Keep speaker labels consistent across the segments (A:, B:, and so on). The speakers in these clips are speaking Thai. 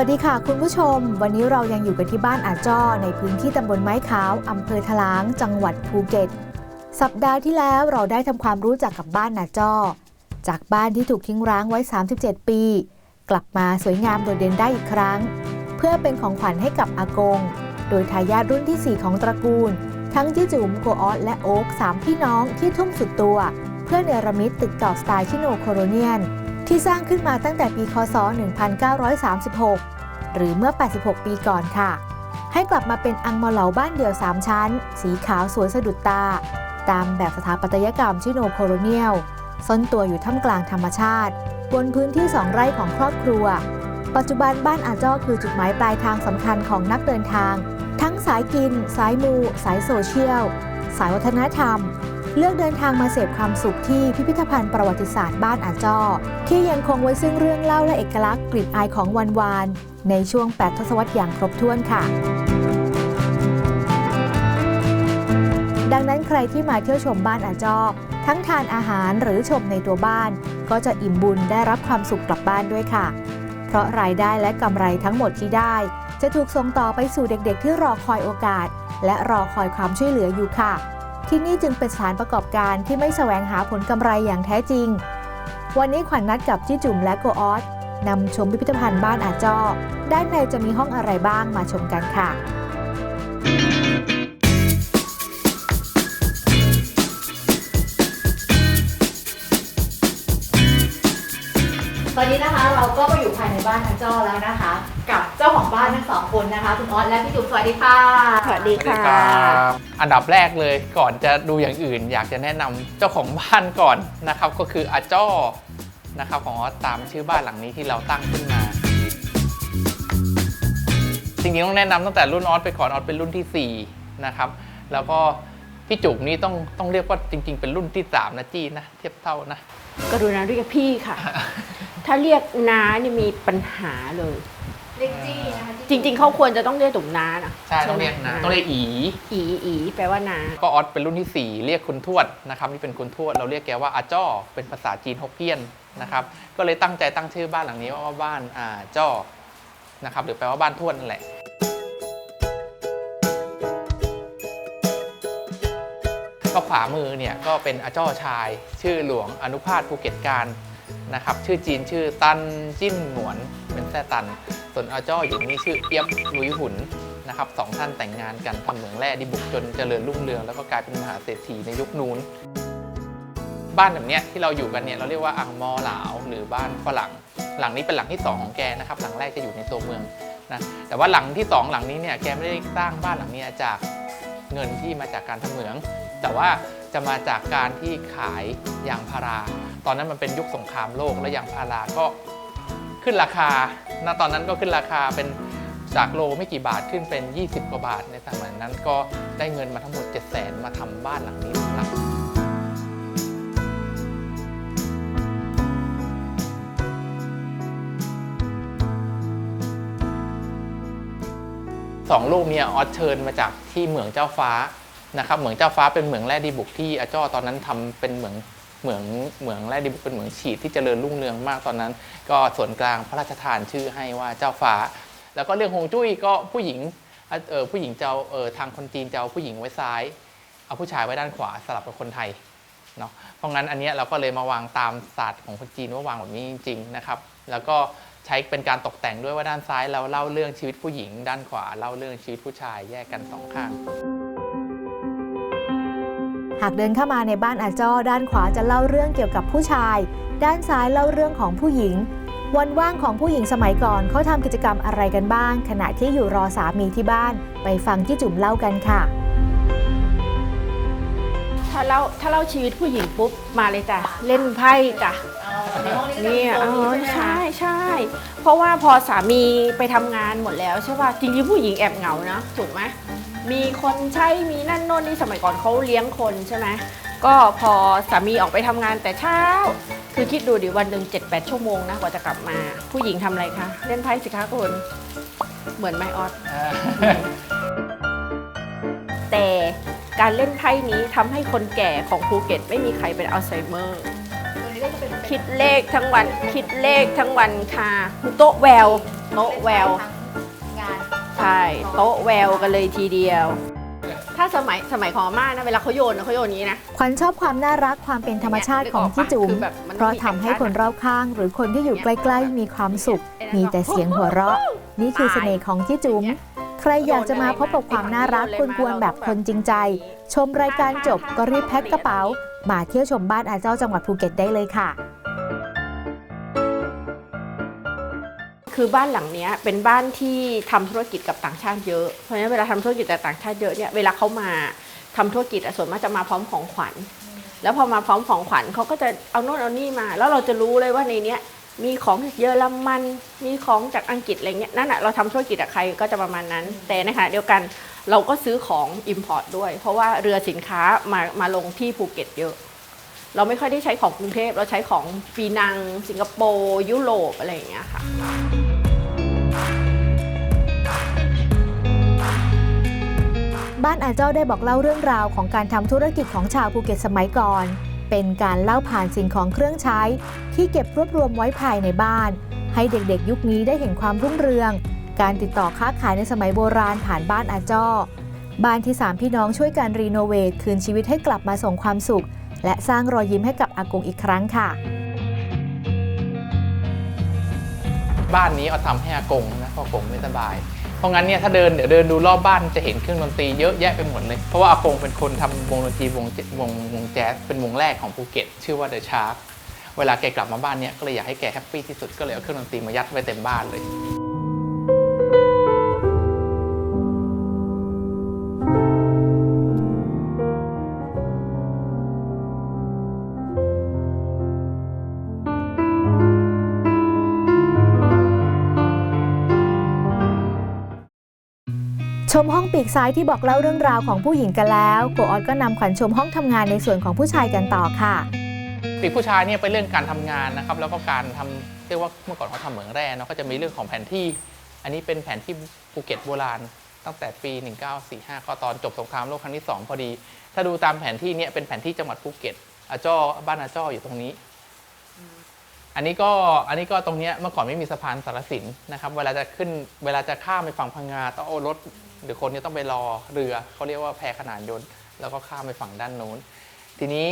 A: วัสดีค่ะ คุณผู้ชม วันนี้เรายังอยู่กันที่บ้านอาจ้อในพื้นที่ตำบลไม้ขาวอำเภอทะลาง จังหวัดภูเก็ต สัปดาห์ที่แล้วเราได้ทำความรู้จักกับบ้านนาจ้อ จากบ้านที่ถูกทิ้งร้างไว้ 37 ปี กลับมาสวยงามโดดเด่นได้อีกครั้ง เพื่อเป็นของขวัญให้กับอากง โดยทายาทรุ่นทีสี่4 ของตระกูล ทั้งจี้จุ๋มโกออสและโอ๊กสามพี่น้องที่ทุ่มสุดตัว เพื่อเนรมิตตึกเก่าสไตล์ชิโนโคโรเนียน ที่สร้างขึ้นมาตั้งแต่ปีคศ 1936 หรือเมื่อ 86 ปีก่อนค่ะ ให้กลับมาเป็นอังมอเหลาบ้านเดี่ยว 3 ชั้น สีขาวสวยสะดุดตา ตามแบบสถาปัตยกรรมชิโนโคโรเนียลซ่อนตัวอยู่ท่ามกลางธรรมชาติ บนพื้นที่2ไร่ของครอบครัว ปัจจุบันบ้านอาจ้อคือจุดหมายปลายทางสำคัญของนักเดินทาง ทั้งสายกิน สายมู สายโซเชียล สายวัฒนธรรม เลือกเดินทางมาเสพความสุขที่พิพิธภัณฑ์ประวัติศาสตร์บ้านอาจ้อที่ยังคงไว้ซึ่งเรื่องเล่าและเอกลักษณ์กลิ่นอายของวันวานในช่วง 8 ทศวรรษอย่างครบถ้วนค่ะ ดังนั้นใครที่มาเที่ยวชมบ้านอาจ้อทั้งทานอาหารหรือชมในตัวบ้าน ก็จะอิ่มบุญได้รับความสุขกลับบ้านด้วยค่ะ เพราะรายได้และกำไรทั้งหมดที่ได้ จะถูกส่งต่อไปสู่เด็กๆ ที่รอคอยโอกาส และรอคอยความช่วยเหลืออยู่ค่ะ ที่นี่จึงเป็นสถานประกอบการที่ไม่แสวงหาผลกำไรอย่างแท้จริง วันนี้ขวัญนัดกับจี้จุ๋มและโกออสนำชมพิพิธภัณฑ์บ้านอาจอด้านในจะมีห้องอะไรบ้างมาชมกันค่ะตอนนี้นะคะเราก็มาอยู่ภายในบ้านอาจอแล้วนะคะ กับเจ้าของบ้านทั้งสองคนนะคะคุณออสและพี่จุ๋มสวัสดีค่ะ
B: สวัสดี
C: สวัสดี
B: ค่ะ
C: ครับอันดับแรกเลยก่อนจะดูอย่างอื่น อยากจะแนะนำเจ้าของบ้านก่อนนะครับ ก็คืออาจ้อนะครับของออสตามชื่อบ้านหลังนี้ที่เราตั้งขึ้นมา จริงๆต้องแนะนำตั้งแต่รุ่นออสไปก่อนออสเป็นรุ่นทีสี่4 นะครับ แล้วก็พี่จุกนี่ต้องต้องเรียกว่าจริง ๆ เป็นรุ่นที่ 3 นะจี้นะ เทียบเท่านะ
B: กรุณาเรียกพี่ค่ะ ถ้าเรียกน้านี่มีปัญหาเลย
A: เล็กจี้นะคะ
B: จริง ๆ เขาควรจะต้องเรียกตุ่มน้านะ
C: ใช่ต้องเรียกนะ
B: ไหม
C: ต้องเรียกอี
B: อีอีแปลว่าน้า
C: ก็ออสเป็นรุ่นที่ 4 เรียกคุณทวดนะครับนี่เป็นคุณทวดเราเรียกแกว่าอาจ้อเป็นภาษาจีนฮกเกี้ยนนะครับก็เลยตั้งใจตั้งชื่อบ้านหลังนี้ว่าบ้านอาจ้อนะครับหรือแปลว่าบ้านทวดนั่นแหละก็ขวามือเนี่ยก็เป็นอาจ้อชาย ชื่อหลวงอนุภาสภูเก็ตการ นะครับชื่อจีนชื่อตันจิ้นหนวนเป็นแท้ตัน ส่วนอาจ้อหญิงนี่ชื่อเอียบลุยหุนนะครับสองท่านแต่งงานกันทำเหมืองแร่ดิบุกจนเจริญรุ่งเรืองแล้วก็กลายเป็นมหาเศรษฐีในยุคนู้นบ้านแบบเนี้ยที่เราอยู่กันเนี่ยเราเรียกว่าอังมอหลาวหรือบ้านฝรั่ง หลังนี้เป็นหลังที่สองของแกนะครับหลังแรกจะอยู่ในตัวเมืองนะแต่ว่าหลังที่สองหลังนี้เนี่ยแกไม่ได้สร้างบ้านหลังนี้จากเงินที่มาจากการทำเหมือง แต่ว่าจะมาจากการที่ขายยางพารา ตอนนั้นมันเป็นยุคสงครามโลกและยางพาราก็ขึ้นราคาณตอนนั้นก็ขึ้นราคาเป็นจากโลไม่กี่บาทขึ้นเป็น 20 กว่าบาท ในสมัยนั้นก็ได้เงินมาทั้งหมด 7 0 0 0 0 0มาทำบ้านหลังนี้หลังสองรูปเนี่ยออสเชิญมาจากที่เหมืองเจ้าฟ้านะครับเหมืองเจ้าฟ้าเป็นเหมืองแร่ดีบุกที่อาจ้อตอนนั้นทำเป็นเหมือง เหมืองเหมืองแร่ดีบุกเป็นเหมืองฉีดที่เจริญรุ่งเรืองมากตอนนั้น ก็ส่วนกลางพระราชทานชื่อให้ว่าเจ้าฟ้า แล้วก็เรื่องฮงจุ้ยก็ผู้หญิงเออผู้หญิงเจะเอาเออทางคนจีนเจะเอาผู้หญิงไว้ซ้าย เอาผู้ชายไว้ด้านขวาสลับกับคนไทยเนาะเพราะงั้นอันนี้เราก็เลยมาวางตามศาสตร์ของคนจีนว่าวางแบบนี้จริงๆนะครับ แล้วก็ใช้เป็นการตกแต่งด้วยว่าด้านซ้ายเราเล่าเรื่องชีวิตผู้หญิง ด้านขวาเล่าเรื่องชีวิตผู้ชายแยกกันสองข้าง
A: หากเดินเข้ามาในบ้านอาจ้อด้านขวาจะเล่าเรื่องเกี่ยวกับผู้ชาย ด้านซ้ายเล่าเรื่องของผู้หญิง วันว่างของผู้หญิงสมัยก่อนเขาทำกิจกรรมอะไรกันบ้าง ขณะที่อยู่รอสามีที่บ้าน ไปฟังที่จุ๋มเล่ากันค่ะ
B: ถ้าเล่าถ้าเล่าชีวิตผู้หญิงปุ๊บมาเลยจ้ะเล่นไพ่จ้ะเนี่ยเออใช่ใช่เพราะว่าพอสามีไปทำงานหมดแล้วใช่ป่ะจริงๆผู้หญิงแอบเหงานะถูกไหม มีคนใช้มีนั่นโน่นนี่สมัยก่อนเขาเลี้ยงคนใช่ไหมก็พอสามีออกไปทำงานแต่เช้า คือคิดดูดิวันหนึ่ง7 8ชั่วโมงนะกว่าจะกลับมา ผู้หญิงทำอะไรคะเล่นไพ่สิคะคุณเหมือนไหมออสแต่การเล่นไพ่นี้ทำให้คนแก่ของภูเก็ตไม่มีใครเป็นอัลไซเมอร์คิดเลขทั้งวัน คิดเลขทั้งวันค่ะโต๊ะแววโต๊ะแวว ใช่โต๊ะแววกันเลยทีเดียว ถ้าสมัยสมัยของอาม่านะเวลาเขาโยนนะเขาโยนอย่างนี้นะ
A: ขวัญชอบความน่ารักความเป็นธรรมชาติของพี่จุ๋ม
B: คือแบบมัน
A: เพราะทำให้คนรอบข้าง หรือคนที่อยู่ใกล้ ๆ มีความสุข มีแต่เสียงหัวเราะ นี่คือเสน่ห์ของพี่จุ๋มใครอยากจะมาพบกับความน่ารักกวนๆแบบคนจริงใจ ชมรายการจบก็รีบแพ็คกระเป๋า มาเที่ยวชมบ้านอาเจ้าจังหวัดภูเก็ตได้เลยค่ะ
B: คือบ้านหลังเนี้ยเป็นบ้านที่ทำธุรกิจกับต่างชาติเยอะ เพราะฉะนั้นเวลาทำธุรกิจกับต่างชาติเยอะเนี่ยเวลาเขามาทำธุรกิจส่วนมากจะมาพร้อมของขวัญ แล้วพอมาพร้อมของขวัญเขาก็จะเอาโน่นเอานี่มา แล้วเราจะรู้เลยว่าในเนี้ยมีของจากเยอรมัน มีของจากอังกฤษอะไรเงี้ยนั่นแหะเราทำธุรกิจกับใครก็จะประมาณนั้น แต่นขณะเดียวกันเราก็ซื้อของ Import ด้วย เพราะว่าเรือสินค้ามามาลงที่ภูเก็ตเยอะ เราไม่ค่อยได้ใช้ของกรุงเทพ เราใช้ของปีนัง สิงคโปร์ ยุโรป อะไรอย่างเงี้ยค่ะ
A: บ้านอาเจ้าได้บอกเล่าเรื่องราวของการทำธุรกิจของชาวภูเก็ตสมัยก่อน เป็นการเล่าผ่านสิ่งของเครื่องใช้ ที่เก็บรวบรวมไว้ภายในบ้าน ให้เด็กๆ ยุคนี้ได้เห็นความรุ่งเรือง การติดต่อค้าขายในสมัยโบราณผ่านบ้านอาจ้อบ้านที่สามพี่น้องช่วยกันรีโนเวทคืนชีวิตให้กลับมาส่งความสุข และสร้างรอยยิ้มให้กับอากงอีกครั้งค่ะ
C: บ้านนี้เอาทำให้อากงนะเพราะอากงไม่สบาย เพราะงั้นเนี่ยถ้าเดินเดี๋ยวเดินดูรอบบ้านจะเห็นเครื่องดนตรีเยอะแยะไปหมดเลย เพราะว่าอากงเป็นคนทำวงดนตรีวงวงวงแจ๊สเป็นวงแรกของภูเก็ต ชื่อว่าเดอะชาร์กเวลาแกกลับมาบ้านเนี่ยก็เลยอยากให้แกแฮปปี้ที่สุดก็เลยเอาเครื่องดนตรีมายัดไว้เต็มบ้านเลย
A: มห้องปีกซ้ายที่บอกเล่าเรื่องราวของผู้หญิงกันแล้วโกออดก็นำขวัญชมห้องทำงานในส่วนของผู้ชายกันต่อค่ะ
C: ปีกผู้ชายเนี่ยเป็นเรื่องการทำงานนะครับแล้วก็การทำเรียกว่าเมื่อก่อนเขาทำเหมืองแร่เนาะก็จะมีเรื่องของแผนที่ อันนี้เป็นแผนที่ภูเก็ตโบราณ ตั้งแต่ปี 1945 ก็ตอนจบสงครามโลกครั้งที่ 2 พอดี ถ้าดูตามแผนที่เนี่ยเป็นแผนที่จังหวัดภูเก็ตอาจ้อบ้านอาจ้ออยู่ตรงนี้ อันนี้ก็อันนี้ก็ตรงเนี้ยเมื่อก่อนไม่มีสะพานสารสินนะครับเวลาจะขึ้นเวลาจะข้ามไปฝั่งพังงาต้องเอารถ หรือคนเนี่ยต้องไปรอเรือเขาเรียกว่าแพขนานยนต์ แล้วก็ข้ามไปฝั่งด้านโน้น ทีนี้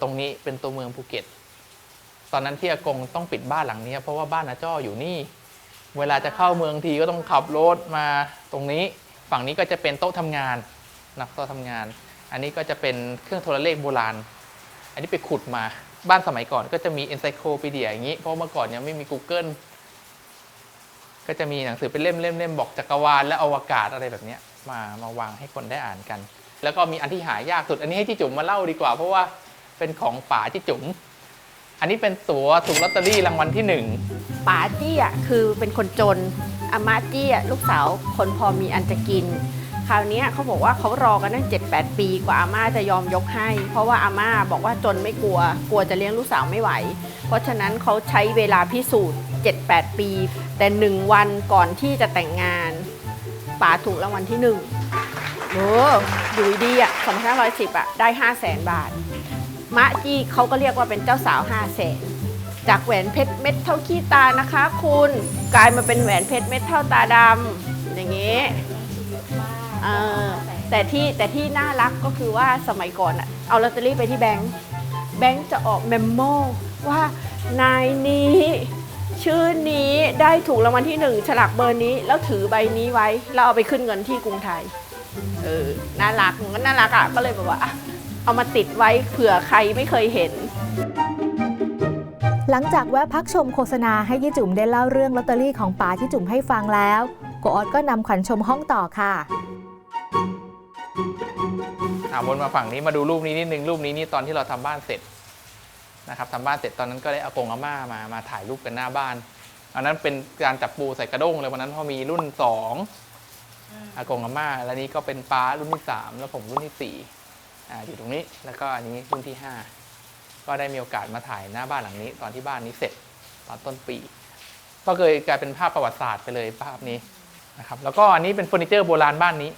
C: ตรงนี้เป็นตัวเมืองภูเก็ต ตอนนั้นที่อากงต้องปิดบ้านหลังนี้ เพราะว่าบ้านอาจ้ออยู่นี่ เวลาจะเข้าเมืองทีก็ต้องขับรถมาตรงนี้ ฝั่งนี้ก็จะเป็นโต๊ะทำงานนะโต๊ะทำงาน อันนี้ก็จะเป็นเครื่องโทรเลขโบราณ อันนี้ไปขุดมาบ้านสมัยก่อนก็จะมี encyclopedia อย่างนี้ เพราะเมื่อก่อนยังไม่มี Google ก็จะมีหนังสือเป็นเล่มๆๆบอกจักรวาลและอวกาศอะไรแบบนี้มามาวางให้คนได้อ่านกัน แล้วก็มีอันที่หายากสุด อันนี้ให้ที่จุ๋มมาเล่าดีกว่า เพราะว่าเป็นของป๋าที่จุ๋มอันนี้เป็นตั๋วถูกลอตเตอรี่รางวัลที่หนึ่ง
B: ป๋าจี้อะคือเป็นคนจนอาม่าจี้อะลูกสาวคนพอมีอันจะกิน คราวนี้เขาบอกว่าเขารอกันตั้ง7-8 ปีกว่าอาม่าจะยอมยกให้ เพราะว่าอาม่าบอกว่าจนไม่กลัว กลัวจะเลี้ยงลูกสาวไม่ไหว เพราะฉะนั้นเขาใช้เวลาพิสูจน์ 7-8 ปี แต่หนึ่งวันก่อนที่จะแต่งงานป๋าถูกรางวัลที่หนึ่งโอ้อยู่ดีอะ2510อะ ได้5 0 0แสนบาท มะจี้เขาก็เรียกว่าเป็นเจ้าสาว5 0 0แสนจากแหวนเพชรเม็ดเท่าขี้ตานะคะ คุณกลายมาเป็นแหวนเพชรเม็ดเท่าตาดำอย่างนี้เออแต่ที่แต่ที่น่ารักก็คือว่าสมัยก่อนอะเอาลอตเตอรี่ไปที่แบงค์แบงค์จะออกเมมโมว่า นายนี้ ชื่อนี้ได้ถูกรางวัลที่หนึ่งฉลากเบอร์นี้แล้วถือใบนี้ไว้ แล้วเอาไปขึ้นเงินที่กรุงไทย เออ น่ารักมันก็น่ารักอะ ก็เลยแบบว่าอะเอามาติดไว้เผื่อใครไม่เคยเห็น
A: หลังจากแวะพักชมโฆษณาให้ยี่จุ๋มได้เล่าเรื่องลอตเตอรี่ของป๋าที่จุ๋มให้ฟังแล้วโกออดก็นำขวัญชมห้องต่อค่ะ
C: อ่าวนมาฝั่งนี้มาดูรูปนี้นิดนึงรูปนี้นี่ตอนที่เราทำบ้านเสร็จ นะครับทำบ้านเสร็จตอนนั้นก็ได้อากงอาม่ามามาถ่ายรูปกันหน้าบ้านอันนั้นเป็นการจับปูใส่กระด้งเลยวันนั้นพอมีรุ่นสองอากงอาม่าแล้วนี้ก็เป็นป้ารุ่นที่สามแล้วผมรุ่นที่สี่อ่าอยู่ตรงนี้แล้วก็อันนี้รุ่นที่ห้าก็ได้มีโอกาสมาถ่ายหน้าบ้านหลังนี้ ตอนที่บ้านนี้เสร็จตอนต้นปี ก็เคยกลายเป็นภาพประวัติศาสตร์ไปเลยภาพนี้นะครับแล้วก็อันนี้เป็นเฟอร์นิเจอร์โบราณบ้านนี้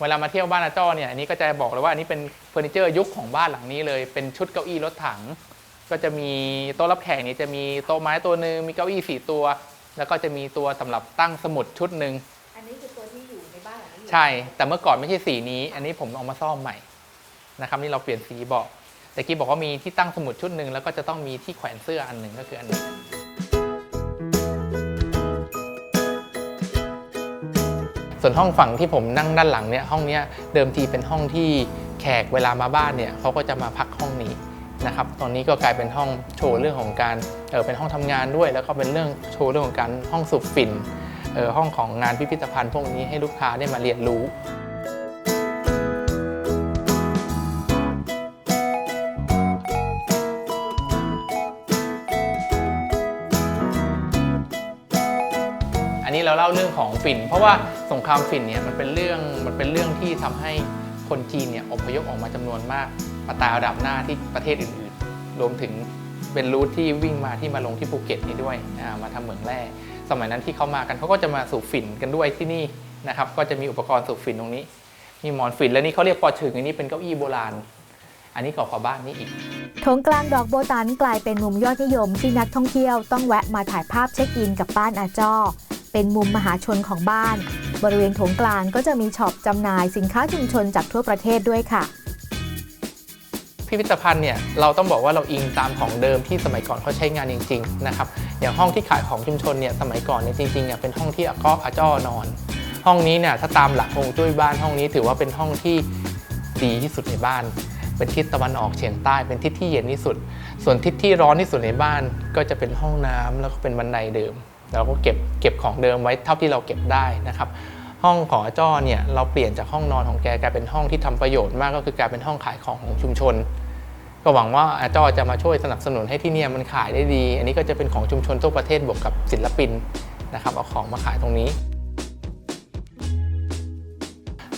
C: เวลามาเที่ยวบ้านอาจ้อเนี่ยอันนี้ก็จะบอกเลยว่าอันนี้เป็นเฟอร์นิเจอร์ยุคของบ้านหลังนี้เลย เป็นชุดเก้าอี้รถถัง ก็จะมีโต๊ะรับแขกนี่จะมีโต๊ะไม้ตัวหนึ่งมีเก้าอี้สี่ตัว แล้วก็จะมีตัวสำหรับตั้งสมุดชุดหนึ่ง
A: อันนี้คือตัวที่อยู่ในบ้านหลังนี้
C: ใช่ แต่เมื่อก่อนไม่ใช่สีนี้ อันนี้ผมเอามาซ่อมใหม่นะครับนี่เราเปลี่ยนสีเบาะแต่กี้บอกว่ามีที่ตั้งสมุดชุดหนึ่งแล้วก็จะต้องมีที่แขวนเสื้ออันหนึ่งก็คืออันนี้ ส่วนห้องฝั่งที่ผมนั่งด้านหลังเนี่ยห้องนี้เดิมทีเป็นห้องที่แขกเวลามาบ้านเนี่ยเขาก็จะมาพักห้องนี้นะครับตอนนี้ก็กลายเป็นห้องโชว์เรื่องของการเออเป็นห้องทำงานด้วย แล้วก็เป็นเรื่องโชว์เรื่องของการห้องสุบฝิ่นเออห้องของงานพิพิธภัณฑ์พวกนี้ให้ลูกค้าได้มาเรียนรู้ ล่าเรื่องของฝิ่น เพราะว่าสงครามฝิ่นเนี่ยมันเป็นเรื่องมันเป็นเรื่องที่ทำให้คนจีนเนี่ยอพยพออกมาจำนวนมากมาตายระดับหน้าที่ประเทศอื่นๆ รวมถึงเป็นรูทที่วิ่งมาที่มาลงที่ภูเก็ตนี้ด้วยมาทำเหมืองแร่สมัยนั้นที่เขามากันเขาก็จะมาสูบฝิ่นกันด้วยที่นี่นะครับก็จะมีอุปกรณ์สูบฝิ่นตรงนี้ มีหมอนฝิ่นแล้วนี่เขาเรียกปอชึงอันนี้เป็นเก้าอี้โบราณ อันนี้ก่ากว่าบ้านนี้อีก
A: โถงกลางดอกโบตันกลายเป็นมุมยอดนิยมที่นักท่องเที่ยวต้องแวะมาถ่ายภาพเช็คอินกับบ้านอาจ้อ เป็นมุมมหาชนของบ้าน บริเวณโถงกลางก็จะมีช็อปจำหน่ายสินค้าชุมชนจากทั่วประเทศด้วยค่ะ
C: พิพิธภัณฑ์เนี่ยเราต้องบอกว่าเราอิงตามของเดิมที่สมัยก่อนเขาใช้งานจริงๆนะครับอย่างห้องที่ขายของชุมชนเนี่ยสมัยก่อนเนี่ยจริงๆเนี่ยเป็นห้องที่อาก้ออาจ้อนอน ห้องนี้เนี่ยถ้าตามหลักฮงจุ้ยบ้านห้องนี้ถือว่าเป็นห้องที่ดีที่สุดในบ้าน เป็นทิศตะวันออกเฉียงใต้เป็นทิศที่เย็นที่สุด ส่วนทิศที่ร้อนที่สุดในบ้านก็จะเป็นห้องน้ำแล้วก็เป็นบันไดเดิม เราก็เก็บเก็บของเดิมไว้เท่าที่เราเก็บได้นะครับ ห้องของอาจ้อเนี่ยเราเปลี่ยนจากห้องนอนของแกกลายเป็นห้องที่ทำประโยชน์มากก็คือกลายเป็นห้องขายของของชุมชน ก็หวังว่าอาจ้อจะมาช่วยสนับสนุนให้ที่เนี่ยมันขายได้ดี อันนี้ก็จะเป็นของชุมชนทั่วประเทศบวกกับศิลปินนะครับเอาของมาขายตรงนี้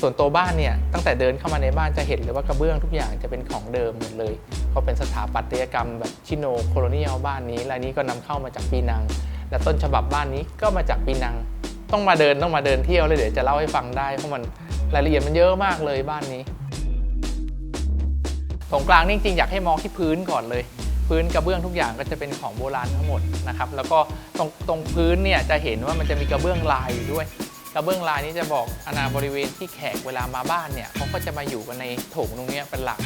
C: ส่วนตัวบ้านเนี่ยตั้งแต่เดินเข้ามาในบ้านจะเห็นเลยว่ากระเบื้องทุกอย่างจะเป็นของเดิมหมดเลยเขาเป็นสถาปัตยกรรมแบบชิโนโคโลเนียลบ้านนี้รายนี้ก็นำเข้ามาจากปีนัง และต้นฉบับบ้านนี้ก็มาจากปีนัง ต้องมาเดินต้องมาเดินเที่ยวเลยเดี๋ยวจะเล่าให้ฟังได้เพราะมันรายละเอียดมันเยอะมากเลยบ้านนี้ตรงกลางนี่จริงๆอยากให้มองที่พื้นก่อนเลย พื้นกระเบื้องทุกอย่างก็จะเป็นของโบราณทั้งหมดนะครับแล้วก็ตรงตรงพื้นเนี่ยจะเห็นว่ามันจะมีกระเบื้องลายอยู่ด้วยกระเบื้องลายนี้จะบอกอาณาบริเวณที่แขกเวลามาบ้านเนี่ยเขาก็จะมาอยู่กันในโถงตรงนี้เป็นหลัก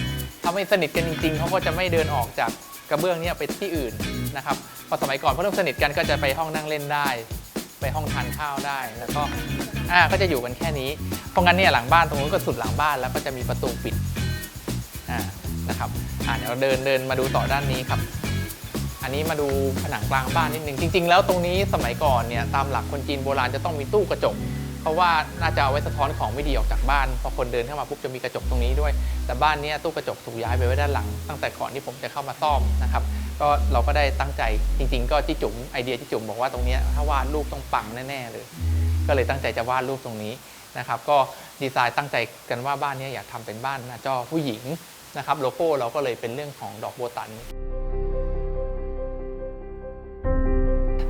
C: ถ้าไม่สนิทกันจริงๆเขาก็จะไม่เดินออกจากกระเบื้องเนี้ไปที่อื่นนะครับ อสมัยก่อนพอเริ่มสนิทกันก็จะไปห้องนั่งเล่นได้ ไปห้องทานข้าวได้ แล้วก็อ่าก็จะอยู่กันแค่นี้ เพราะงั้นเนี่ยหลังบ้านตรงนู้นก็สุดหลังบ้านแล้วก็จะมีประตูปิดอ่านะครับอ่าเดี๋ยวเราเดินเดินมาดูต่อด้านนี้ครับ อันนี้มาดูผนังกลางบ้านนิดนึงจริง ๆ แล้วตรงนี้สมัยก่อนเนี่ยตามหลักคนจีนโบราณจะต้องมีตู้กระจกเพราะว่าน่าจะเอาไว้สะท้อนของไม่ดีออกจากบ้าน พอคนเดินเข้ามาปุ๊บจะมีกระจกตรงนี้ด้วย แต่บ้านนี้ตู้กระจกถูกย้ายไปไว้ด้านหลัง ตั้งแต่ก่อนที่ผมจะเข้ามาซ่อมนะครับ ก็เราก็ได้ตั้งใจจริง ๆ ก็จิจุ๋มไอเดียจิจุ๋มบอกว่าตรงนี้ถ้าวาดรูปต้องปังแน่ๆเลย ก็เลยตั้งใจจะวาดรูปตรงนี้นะครับ ก็ดีไซน์ตั้งใจกันว่าบ้านนี้อยากทำเป็นบ้านหน้าจอผู้หญิงนะครับโลโก้เราก็เลยเป็นเรื่องของดอกโบตัน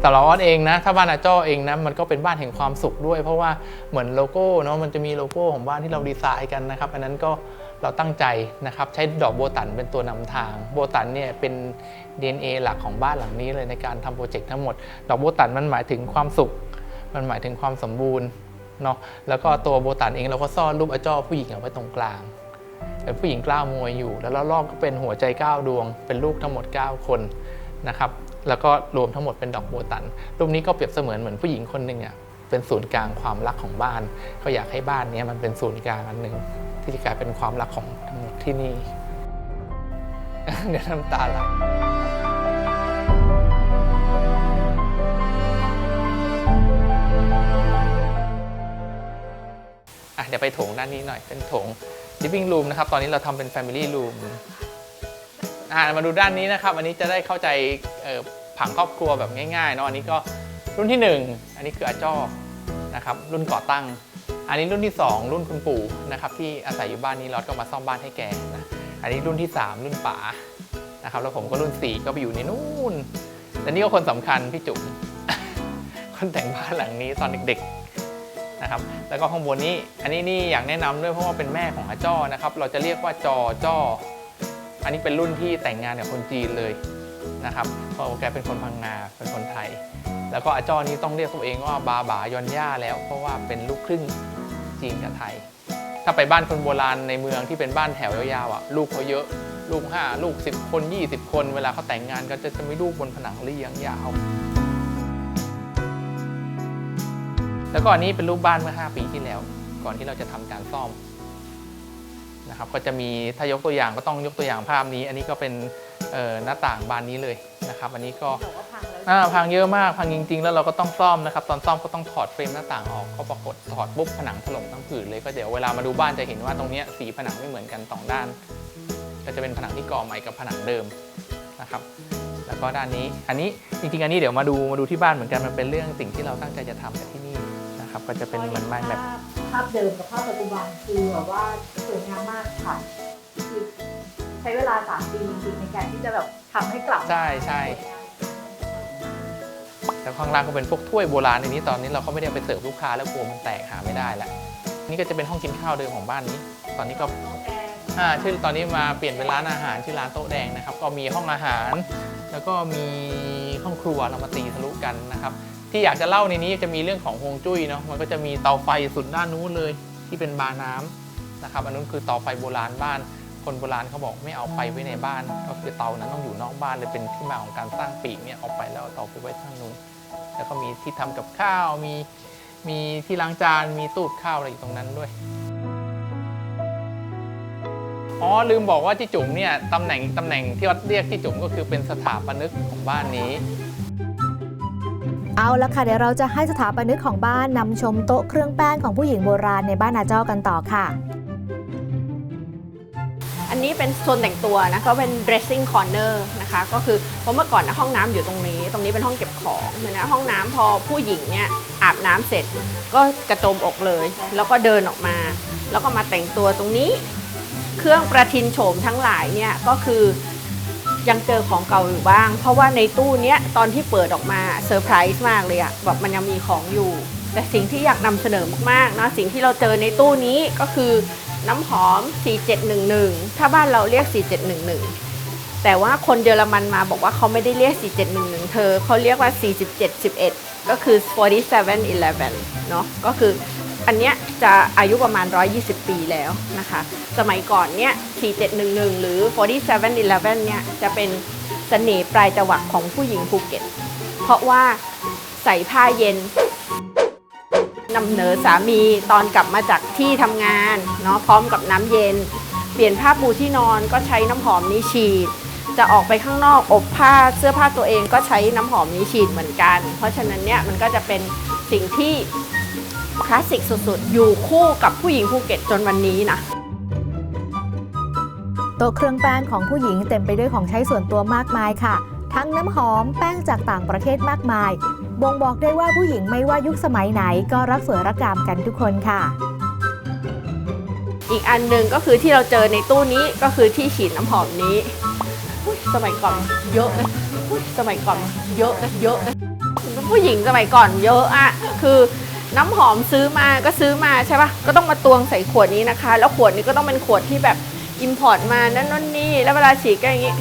C: แต่เราออสเองนะถ้าบ้านอาจ้อเองนะมันก็เป็นบ้านแห่งความสุขด้วย เพราะว่าเหมือนโลโก้เนาะมันจะมีโลโก้ของบ้านที่เราดีไซน์กันนะครับอันนั้นก็ เราตั้งใจนะครับใช้ดอกโบตันเป็นตัวนำทาง โบตันเนี่ยเป็น DNA หลักของบ้านหลังนี้เลยในการทำโปรเจกต์ทั้งหมด ดอกโบตันมันหมายถึงความสุข มันหมายถึงความสมบูรณ์เนาะแล้วก็ตัวโบตันเองเราก็ซ่อนรูปอาจ้อผู้หญิงเอาไว้ตรงกลางเป็นผู้หญิงกล้าวมวยอยู่ แล้วรอบก็เป็นหัวใจ9ดวง เป็นลูกทั้งหมด 9 คนนะครับแล้วก็รวมทั้งหมดเป็นดอกโบตัน รูปนี้ก็เปรียบเสมือนเหมือนผู้หญิงคนหนึ่งอะเป็นศูนย์กลางความรักของบ้าน ก็อยากให้บ้านนี้มันเป็นศูนย์กลางอันหนึ่ง ที่จะกลายเป็นความรักของทั้งหมดที่นี่ เดี๋ยวน้ำตาไหลอะเดี๋ยวไปโถงด้านนี้หน่อยเป็นโถง living room นะครับ ตอนนี้เราทำเป็น family room อะมาดูด้านนี้นะครับ อันนี้จะได้เข้าใจออผังครอบครัวแบบง่ายๆเนาะอันนี้ก็รุ่นที่ 1 อันนี้คืออาจ้อนะครับ รุ่นก่อตั้ง อันนี้รุ่นที่ 2 รุ่นคุณปู่นะครับที่อาศัยอยู่บ้านนี้รอดก็มาซ่อมบ้านให้แกนะอันนี้รุ่นที่ 3 รุ่นป๋านะครับแล้วผมก็รุ่น 4 ก็ไปอยู่ในนู่นและนี่ก็คนสำคัญพี่จุ๋มคนแต่งบ้านหลังนี้ตอนเด็กๆนะครับแล้วก็ข้างบนนี้อันนี้นี่อยากแนะนำด้วยเพราะว่าเป็นแม่ของอาจ้อนะครับเราจะเรียกว่าจอจ้ออันนี้เป็นรุ่นที่แต่งงานกับคนจีนเลย นะครับเพราะแกเป็นคนพังงาเป็นคนไทย แล้วก็อาจ้อนี้ต้องเรียกตัวเองว่าบาบายอนย่าแล้วเพราะว่าเป็นลูกครึ่งจีนกับไทย ถ้าไปบ้านคนโบราณในเมืองที่เป็นบ้านแถวยาวๆอะลูกเขาเยอะลูก 5 ลูก 10 คน 20 คน เวลาเขาแต่งงานก็จะจะมีลูกบนผนังเรียงยาว แล้วก็อันนี้เป็นรูปบ้านเมื่อ 5 ปีที่แล้ว ก่อนที่เราจะทำการซ่อม นะครับก็จะมีถ้ายกตัวอย่างก็ต้องยกตัวอย่างภาพนี้ อันนี้ก็เป็นเอ่อหน้าต่างบานนี้เลยนะครับ อันนี้ก็อ่าพังเยอะมากพังจริง ๆ แล้วเราก็ต้องซ่อมนะครับตอนซ่อมก็ต้องถอดเฟรมหน้าต่างออกก็ปรากฏถอดปุ๊บผนังถล่มทั้งผืนเลยก็เดี๋ยวเวลามาดูบ้านจะเห็นว่าตรงเนี้ยสีผนังไม่เหมือนกันสองด้าน ก็จะเป็นผนังที่ก่อใหม่กับผนังเดิมนะครับแล้วก็ด้านนี้อันนี้จริงๆอันนี้เดี๋ยวมาดูมาดูที่บ้านเหมือนกันมันเป็นเรื่องสิ่งที่เราตั้งใจจะทำกับที่นี่ นะครับ ก็จะเป็นเหมือนไม้แบบ
A: ภาพเดิมกับภาพปัจจุบันคือแบบว่าสวยงามมากค่ะคือใช้เวลาสามปีจริงๆในการที่จะแบบทำให้กลับมา
C: ใช่ใช่แล้วข้างล่างก็เป็นพวกถ้วยโบราณในนี้ตอนนี้เราก็ไม่ได้เอาไปเสิร์ฟลูกค้าแล้วกลัวมันแตกหาไม่ได้ละนี่ก็จะเป็นห้องกินข้าวเดิมของบ้านนี้ ตอนนี้ก็อ่าชื่อตอนนี้มาเปลี่ยนเป็นร้านอาหารชื่อร้านโต๊ะแดงนะครับ ก็มีห้องอาหาร แล้วก็มีห้องครัวเรามาตีทะลุกันนะครับ ที่อยากจะเล่าในนี้จะมีเรื่องของฮวงจุ้ยเนาะมันก็จะมีเตาไฟสุดด้านนู้นเลย ที่เป็นบาน้ำนะครับอันนู้นคือเตาไฟโบราณบ้าน คนโบราณเขาบอกไม่เอาไฟไว้ในบ้าน ก็คือเตานั้นต้องอยู่นอกบ้านเลยเป็นที่มาของการสร้างปีกเนี่ยออกไปแล้วเตาไปไว้ข้างนู้นแล้วก็มีที่ทำกับข้าวมีมีที่ล้างจานมีตู้ข้าวอะไรอยู่ตรงนั้นด้วยอ๋อลืมบอกว่าที่จุ๋มเนี่ยตำแหน่งตำแหน่งที่วัดเรียกที่จุ๋มก็คือเป็นสถาปนิกของบ้านนี้
A: เอาละค่ะเดี๋ยวเราจะให้สถาปนิกของบ้านนำชมโต๊ะเครื่องแป้งของผู้หญิงโบราณในบ้านอาเจ้ากันต่อค่ะ
B: อันนี้เป็นโซนแต่งตัวนะก็เป็น dressing corner นะคะ ก็คือเพราะเมื่อก่อนนะห้องน้ำอยู่ตรงนี้ ตรงนี้เป็นห้องเก็บของเหมือนนะห้องน้ำพอผู้หญิงเนี่ยอาบน้ำเสร็จ ก็กระโจมอกเลย แล้วก็เดินออกมา แล้วก็มาแต่งตัวตรงนี้ เครื่องประทินโฉมทั้งหลายเนี่ยก็คือ ยังเจอของเก่าอยู่บ้าง เพราะว่าในตู้เนี้ยตอนที่เปิดออกมาเซอร์ไพรส์มากเลยอะแบบมันยังมีของอยู่ แต่สิ่งที่อยากนำเสนอมากๆนะสิ่งที่เราเจอในตู้นี้ก็คือน้ำหอม 4711 ถ้าบ้านเราเรียก 4711 แต่ว่าคนเยอรมันมาบอกว่าเขาไม่ได้เรียก 4711 เธอเขาเรียกว่า 4711 ก็คือ 4711 เนาะก็คือ อันเนี้ยจะอายุประมาณ 120 ปีแล้วนะคะ สมัยก่อนเนี่ย4711 หรือ 4711 เนี่ยจะเป็นเสน่ห์ปลายจวักของผู้หญิงภูเก็ต เพราะว่าใส่ผ้าเย็นนำเหนอสามีตอนกลับมาจากที่ทำงานเนาะพร้อมกับน้ำเย็น เปลี่ยนผ้าปูที่นอนก็ใช้น้ำหอมนี้ฉีด จะออกไปข้างนอกอบผ้าเสื้อผ้าตัวเองก็ใช้น้ำหอมนี้ฉีดเหมือนกัน เพราะฉะนั้นเนี่ยมันก็จะเป็นสิ่งที่ คลาสสิกสุดๆ อยู่คู่กับผู้หญิงภูเก็ตจนวันนี้นะ
A: โต๊ะเครื่องแป้งของผู้หญิงเต็มไปด้วยของใช้ส่วนตัวมากมายค่ะ ทั้งน้ำหอมแป้งจากต่างประเทศมากมาย บ่งบอกได้ว่าผู้หญิงไม่ว่ายุคสมัยไหนก็รักสวยรักงามกันทุกคนค่ะ
B: อีกอันหนึ่งก็คือที่เราเจอในตู้นี้ก็คือที่ฉีดน้ำหอมนี้อุ๊ยสมัยก่อนเยอะนะอุ๊ยสมัยก่อนเยอะนะเยอะนะผู้หญิงสมัยก่อนเยอะอะคือ น้ำหอมซื้อมาก็ซื้อมาใช่ปะก็ต้องมาตวงใส่ขวดนี้นะคะ แล้วขวดนี้ก็ต้องเป็นขวดที่แบบอิมพอร์ตมานั่นนู่นนี่แล้วเวลาฉีดก็อย่างนี้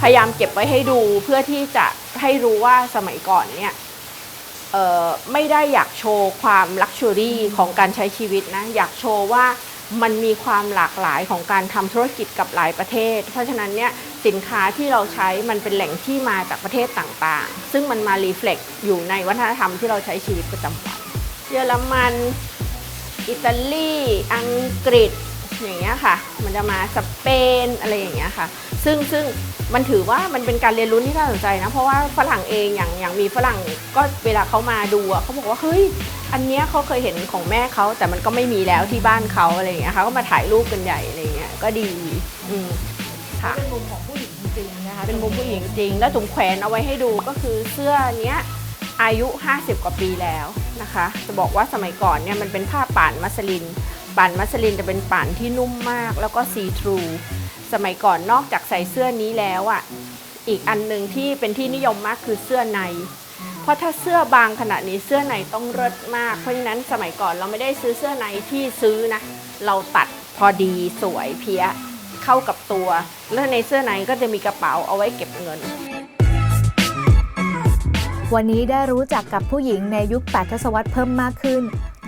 B: พยายามเก็บไว้ให้ดูเพื่อที่จะให้รู้ว่าสมัยก่อนเนี่ยเอ่อไม่ได้อยากโชว์ความลักชัวรี่ของการใช้ชีวิตนะ อยากโชว์ว่ามันมีความหลากหลายของการทำธุรกิจกับหลายประเทศ เพราะฉะนั้นเนี่ย สินค้าที่เราใช้มันเป็นแหล่งที่มาจากประเทศต่างๆ ซึ่งมันมารีเฟล็กอยู่ในวัฒนธรรมที่เราใช้ชีวิตประจำวัน เยอรมัน อิตาลี อังกฤษ อย่างเงี้ยค่ะ มันจะมาสเปนอะไรอย่างเงี้ยค่ะ ซึ่งซึ่งมันถือว่ามันเป็นการเรียนรู้ที่น่าสนใจนะ เพราะว่าฝรั่งเองอย่างอย่างมีฝรั่งก็เวลาเขามาดูอะเขาบอกว่าเฮ้ย อันเนี้ยเขาเคยเห็นของแม่เขาแต่มันก็ไม่มีแล้วที่บ้านเขาอะไรอย่างเงี้ยค่ะก็มาถ่ายรูปกันใหญ่อะไรอย่างเงี้ยก็ดีอืมค่ะ
A: เป็นมุมของ นะคะ
B: เป็นมุมผู้หญิงจริง แล้วถุงแขวนเอาไว้ให้ดูก็คือเสื้อเนี้ยอายุ 50 กว่าปีแล้วนะคะ จะบอกว่าสมัยก่อนเนี่ยมันเป็นผ้าป่านมัสลิน ป่านมัสลินจะเป็นป่านที่นุ่มมากแล้วก็ซีทรู สมัยก่อนนอกจากใส่เสื้อนี้แล้วอะ อีกอันหนึ่งที่เป็นที่นิยมมากคือเสื้อใน เพราะถ้าเสื้อบางขนาดนี้เสื้อในต้องเลิศมาก เพราะฉะนั้นสมัยก่อนเราไม่ได้ซื้อเสื้อในที่ซื้อนะ เราตัดพอดีสวยเพี้ย เข้ากับตัว แล้วในเสื้อในก็จะมีกระเป๋าเอาไว้เก็บเงิน
A: วันนี้ได้รู้จักกับผู้หญิงในยุค8ทศวรรษเพิ่มมากขึ้น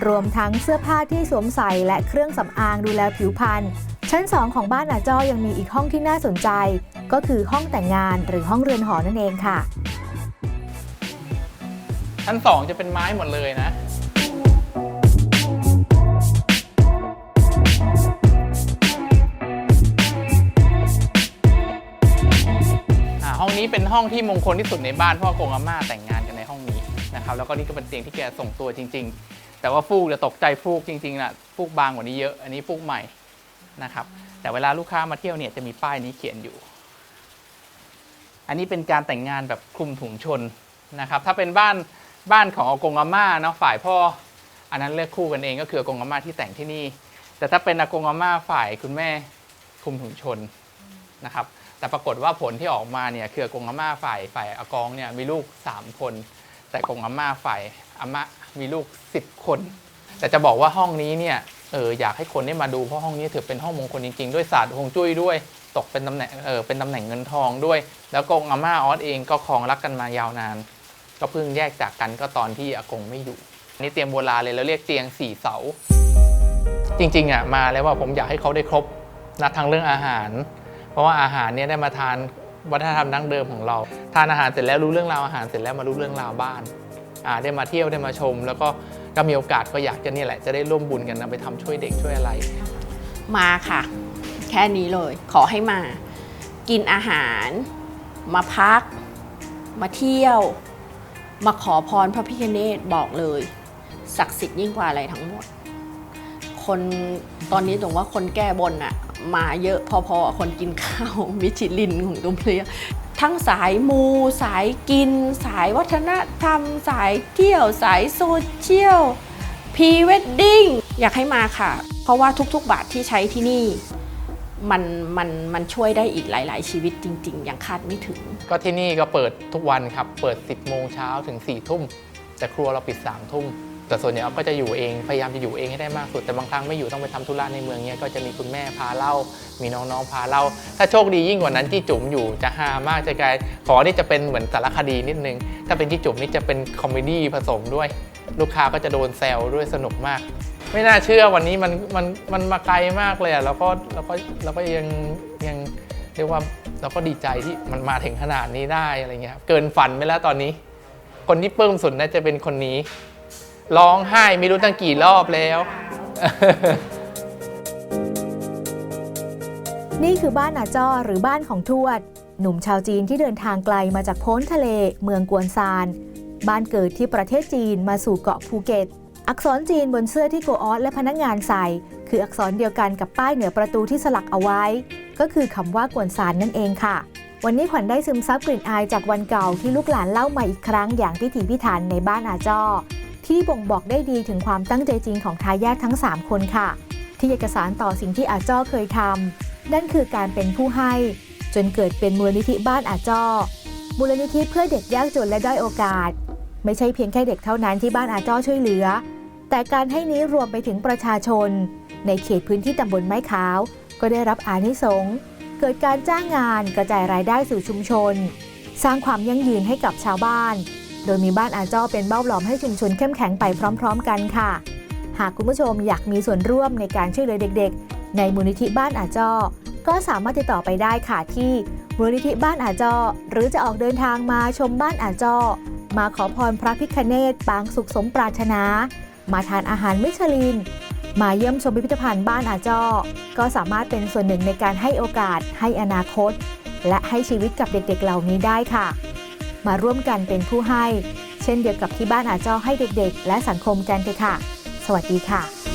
A: รวมทั้งเสื้อผ้าที่สวมใส่และเครื่องสำอางดูแลผิวพรรณชั้น 2 ของบ้านอาจ้อยังมีอีกห้องที่น่าสนใจ ก็คือห้องแต่งงานหรือห้องเรือนหอนั่นเองค่ะ
C: ชั้นสองจะเป็นไม้หมดเลยนะ ห้องนี้เป็นห้องที่มงคลที่สุดในบ้านเพราะกงอาม่าแต่งงานกันในห้องนี้นะครับแล้วก็นี่ก็เป็นเตียงที่แกส่งตัวจริง ๆ แต่ว่าฟูกจะตกใจฟูกจริงๆนะฟูกบางกว่านี้เยอะ อันนี้ฟูกใหม่นะครับแต่เวลาลูกค้ามาเที่ยวเนี่ยจะมีป้ายนี้เขียนอยู่ อันนี้เป็นการแต่งงานแบบคลุมถุงชนนะครับถ้าเป็นบ้านบ้านของอากงอาม่าเนาะฝ่ายพ่ออันนั้นเลือกคู่กันเองก็คืออากงอาม่าที่แต่งที่นี่ แต่ถ้าเป็นอากงอาม่าฝ่ายคุณแม่คลุมถุงชนนะครับ แต่ปรากฏว่าผลที่ออกมาเนี่ยคือกงอาม่าฝ่ายฝ่ายอากองเนี่ยมีลูก 3 คน แต่กงอาม่าฝ่ายอาม่ามีลูก 10 คน แต่จะบอกว่าห้องนี้เนี่ยเอออยากให้คนได้มาดูเพราะห้องนี้ถือเป็นห้องมงคลจริงๆ ด้วยศาสตร์ฮวงจุ้ยด้วย ตกเป็นตำแหน่งเออเป็นตำแหน่งเงินทองด้วย แล้วกงอาม่าออสเองก็ครองรักกันมายาวนาน ก็เพิ่งแยกจากกันก็ตอนที่อากงไม่อยู่นี่เตียงโบราณเลยแล้วเรียกเตียงสี่เสา จริงๆอะมาแล้วว่าผมอยากให้เขาได้ครบนะทั้งเรื่องอาหาร เพราะว่าอาหารเนี่ยได้มาทานวัฒนธรรมดั้งเดิมของเรา ทานอาหารเสร็จแล้วรู้เรื่องราวอาหารเสร็จแล้วมารู้เรื่องราวบ้านอ่าได้มาเที่ยวได้มาชม แล้วก็ก็มีโอกาสก็อยากจะนี่แหละจะได้ร่วมบุญกันนะไปทำช่วยเด็กช่วยอะไร
B: มาค่ะ แค่นี้เลย ขอให้มา กินอาหาร มาพัก มาเที่ยว มาขอพรพระพิฆเนศบอกเลยศักดิ์สิทธิ์ยิ่งกว่าอะไรทั้งหมด คนตอนนี้ตรงว่าคนแก้บนอะมาเยอะพอๆคนกินข้าวมิชลินของตุ้มเลียทั้งสายมูสายกิน สายวัฒนธรรม สายเที่ยวสายโซเชียลพรีเวดดิ้งอยากให้มาค่ะ เพราะว่าทุกๆ บาทที่ใช้ที่นี่มันมันมันช่วยได้อีกหลาย ๆ ชีวิตจริง ๆ อย่างคาดไม่ถึง
C: ก็ที่นี่ก็เปิดทุกวันครับ เปิด 10 โมงเช้าถึง 4 ทุ่ม แต่ครัวเราปิด 3 ทุ่ม แต่ส่วนใหญ่ก็จะอยู่เองพยายามจะอยู่เองให้ได้มากสุดแต่บางครั้งไม่อยู่ต้องไปทำธุระในเมืองเนี้ยก็จะมีคุณแม่พาเล่า มีน้องๆพาเล่า ถ้าโชคดียิ่งกว่านั้นที่จุ๋มอยู่จะฮามากจะกลายขอนี่จะเป็นเหมือนสารคดีนิดนึง ถ้าเป็นที่จุ๋มนี่จะเป็นคอมเมดี้ผสมด้วย ลูกค้าก็จะโดนแซวด้วยสนุกมาก ไม่น่าเชื่อวันนี้มันมันมันมาไกลมากเลยอะแล้วก็แล้วก็แล้วก็ยังยังเรียกว่าเราก็ดีใจที่มันมาถึงขนาดนี้ได้อะไรเงี้ยเกินฝันไปแล้วตอนนี้ คนที่ปลื้มสุดน่าจะเป็นคนนี้ ร้องไห้ไม่รู้ตั้งกี่รอบแล้ว
A: นี่คือบ้านอาจ้อหรือบ้านของทวด หนุ่มชาวจีนที่เดินทางไกลมาจากพ้นทะเล เมืองกวนซาน บ้านเกิดที่ประเทศจีนมาสู่เกาะภูเก็ต อักษรจีนบนเสื้อที่โกออสและพนักงานใส่ คืออักษรเดียวกันกับป้ายเหนือประตูที่สลักเอาไว้ ก็คือคำว่ากวนซานนั่นเองค่ะวันนี้ขวัญได้ซึมซับกลิ่นอายจากวันเก่าที่ลูกหลานเล่ามาอีกครั้งอย่างพิถีพิถันในบ้านอาจ้อ ที่บ่งบอกได้ดีถึงความตั้งใจจริงของทายาททั้ง 3 คนค่ะ ที่อยากจะสานต่อสิ่งที่อาจ้อเคยทำนั่นคือการเป็นผู้ให้ จนเกิดเป็นมูลนิธิบ้านอาจ้อมูลนิธิเพื่อเด็กยากจนและด้อยโอกาส ไม่ใช่เพียงแค่เด็กเท่านั้นที่บ้านอาจ้อช่วยเหลือ แต่การให้นี้รวมไปถึงประชาชน ในเขตพื้นที่ตำบลไม้ขาว ก็ได้รับอานิสงส์เกิดการจ้างงานกระจายรายได้สู่ชุมชน สร้างความยั่งยืนให้กับชาวบ้าน โดยมีบ้านอาจ้อเป็นเบ้าหลอมให้ชุมชนเข้มแข็งไปพร้อม ๆ กันค่ะ หากคุณผู้ชมอยากมีส่วนร่วมในการช่วยเหลือเด็ก ๆ ในมูลนิธิบ้านอาจ้อก็สามารถติดต่อไปได้ค่ะที่มูลนิธิบ้านอาจ้อหรือจะออกเดินทางมาชมบ้านอาจ้อมาขอพรพระพิคเนตปางสุขสมปรารถนา มาทานอาหารมิชลิน มาเยี่ยมชมพิพิธภัณฑ์บ้านอาจ้อก็สามารถเป็นส่วนหนึ่งในการให้โอกาสให้อนาคต และให้ชีวิตกับเด็กๆเหล่านี้ได้ค่ะ มาร่วมกันเป็นผู้ให้ เช่นเดียวกับที่บ้านอาจ้อให้เด็กๆ และสังคมกันเถอะค่ะ สวัสดีค่ะ